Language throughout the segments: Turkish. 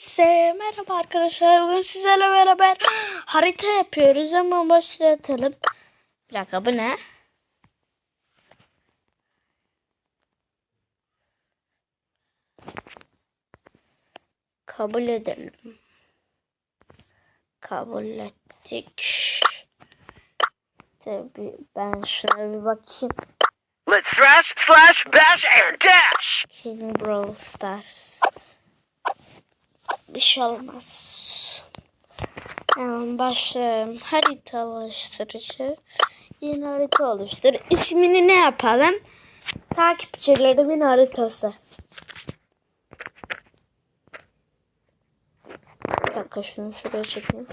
Size merhaba arkadaşlar. Bugün sizlerle beraber harita yapıyoruz ama başlatalım. Bir dakika bu ne? Kabul edelim. Kabul ettik. Tabii ben şuna bir bakayım. Let's thrash, slash, bash, and dash! Kenny Brawl Stars. Bir şey olmaz. Hemen başlayalım. Harita oluşturucu. Yeni harita oluştur. İsmini ne yapalım? Takipçilerimin haritası. Bir dakika şunu şuraya çekeyim.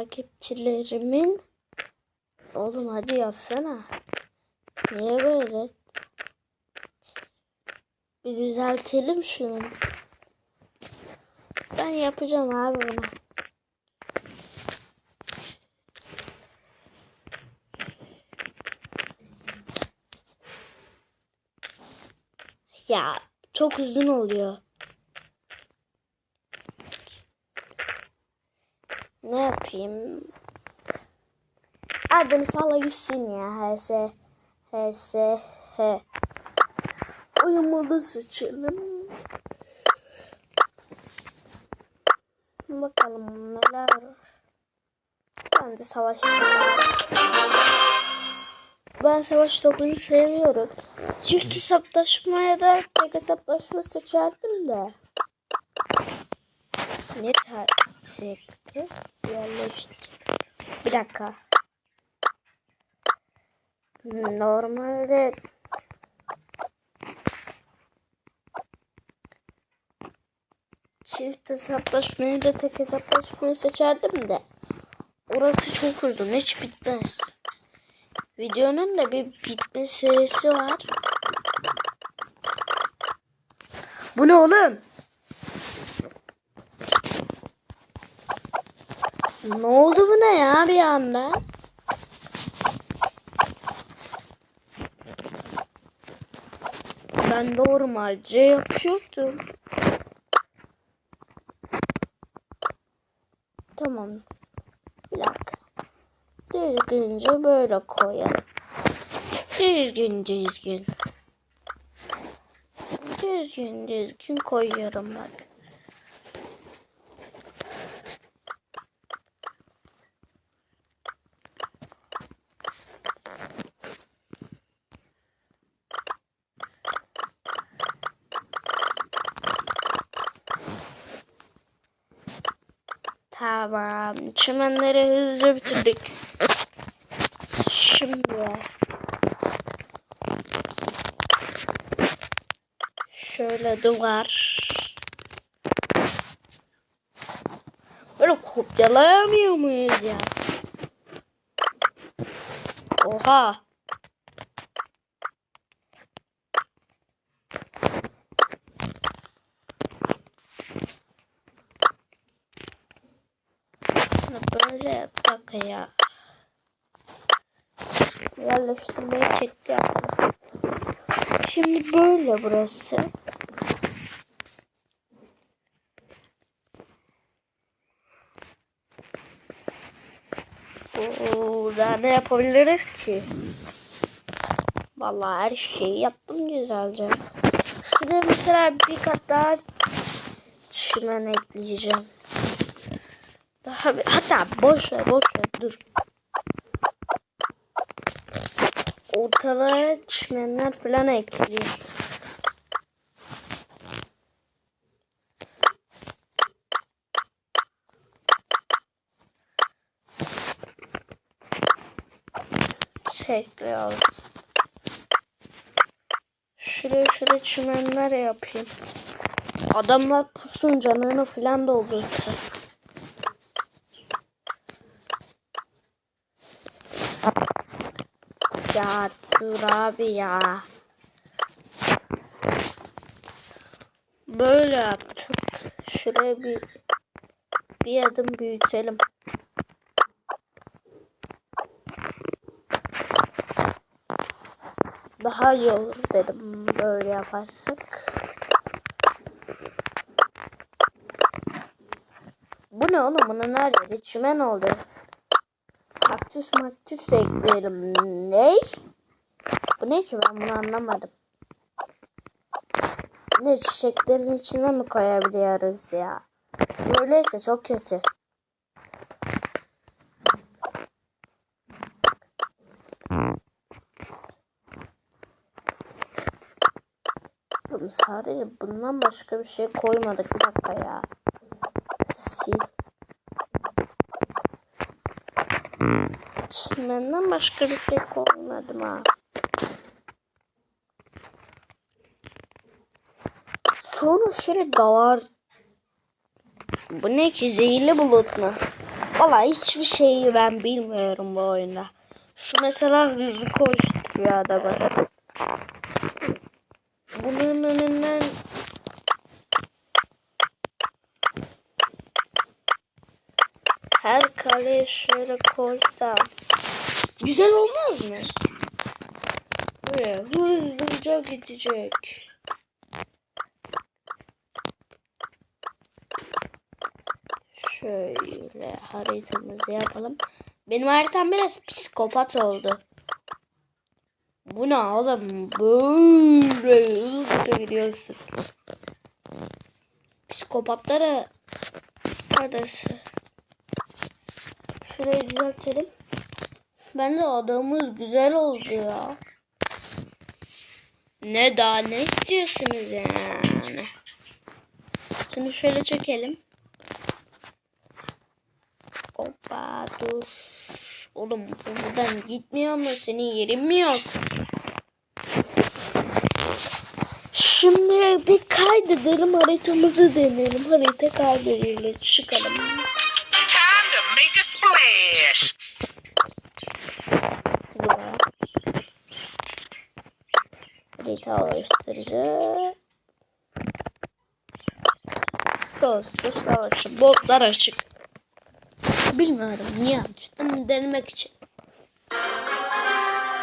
Takipçilerimin Oğlum hadi yazsana. Niye böyle? Bir düzeltelim şunu. Ben yapacağım abi bunu. Ya çok uzun oluyor. Ne yapayım? Adını salla gitsin ya. HS. HS. H. Uyumalı sıçalım. Bakalım neler var. Bence savaş Ben savaş topunu seviyorum. Çift hesaplaşmaya da tek hesaplaşma seçerdim de. Ne tercihti? Yerleştir. Bir dakika. Normalde çift hesaplaşmayı da tek hesaplaşmayı seçerdim de orası çok uzun hiç bitmez. Videonun da bir bitme süresi var. Bu ne oğlum? Ne oldu buna ya bir anda? Ben normalce yapıyordum. Tamam. Bir dakika. Düzgünce böyle koyalım. Düzgün düzgün. Düzgün düzgün koyuyorum bak. Tamam. Çimenleri hızlıca bitirdik. Şimdi şöyle duvar. Böyle kopyalayamıyor muyuz ya? Oha. Böyle yapacak ya. Yerleştirmeyi çekti. Şimdi böyle burası. Oo, daha ne yapabiliriz ki? Vallahi her şeyi yaptım güzelce. Şuraya mesela bir kat daha çimen ekleyeceğim. Hatta boş ver boş ver dur. Ortalara çimenler falan ekliyor. Çekliyoruz. Şuraya şuraya çimenler yapayım. Adamlar pusun canını falan doldursun. Ya dur abi. Böyle yaptık. Şuraya bir bir adım büyütelim. Daha iyi olur dedim böyle yaparsak. Bu ne oğlum? Bunun her yeri çimen oldu. Kaktüs maktüs de ekleyelim. Ne? Bu ne ki ben bunu anlamadım. Ne çiçeklerin içine mi koyabiliyoruz ya? Böyleyse çok kötü. Sadece bundan başka bir şey koymadık. Bir dakika ya. Çimenden başka bir şey koymadım ha. Sonra şöyle davar. Bu ne ki zehirli bulut mu? Valla hiçbir şeyi ben bilmiyorum bu oyunda. Şu mesela hızlı koşturuyor adamı. Bunun önünden her kaleye şöyle koysam güzel olmaz mı? Böyle hızlıca gidecek. Şöyle haritamızı yapalım. Benim haritam biraz psikopat oldu. Bu ne oğlum? Böyle hızlıca gidiyorsun. Psikopatlara adası. Şurayı düzeltelim. Bence adamımız güzel oldu ya. Ne daha ne istiyorsunuz yani? Şunu şöyle çekelim. Hoppa dur. Oğlum buradan gitmiyor mu? Senin yerin mi yok? Şimdi bir kaydedelim haritamızı deneyelim. Harita kaydediyle çıkalım. Harita oluşturucu. Dostluk savaşı. Botlar açık. Bilmiyorum niye açtım denemek için.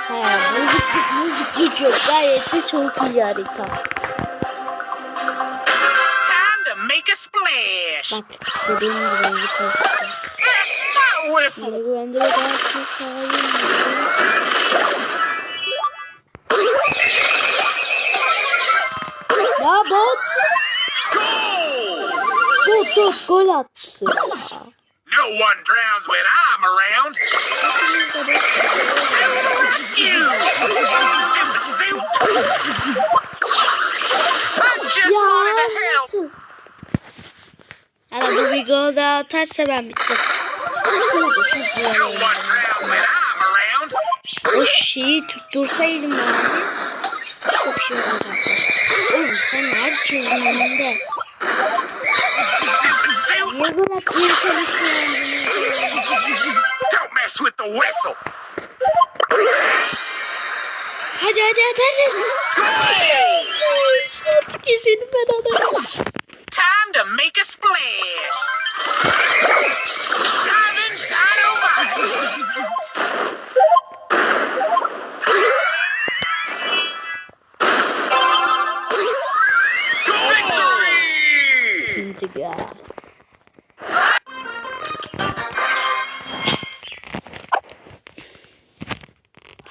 He, müziklik müziklik yok. Gayet de çok iyi harita. Time to make a splash. Bak dediğim gibi rengi koştu. My whistle. Sahibim. Ya bot. Bot bot gol attı. No one drowns when I'm around. To the rescue. Stupid suit. I just ya wanted to help. bu bir gol daha atarsa ben bittim. Drowns when I'm around. O şeyi tuttursaydım yani. Çok şey olacaktı. Oğlum sen herkesin önünde. Niye gol atmaya çalışıyorsun? Don't mess with the whistle. Hadi hadi hadi hadi. Artık keselim ben adamı. Time to make a splash.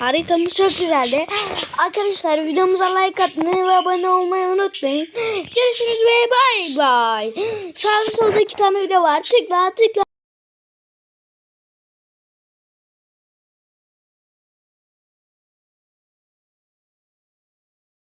Haritamız çok güzeldi. Arkadaşlar videomuza like atmayı ve abone olmayı unutmayın. Görüşürüz ve bay bay. Sağ solda iki tane video var. Tıkla tıkla.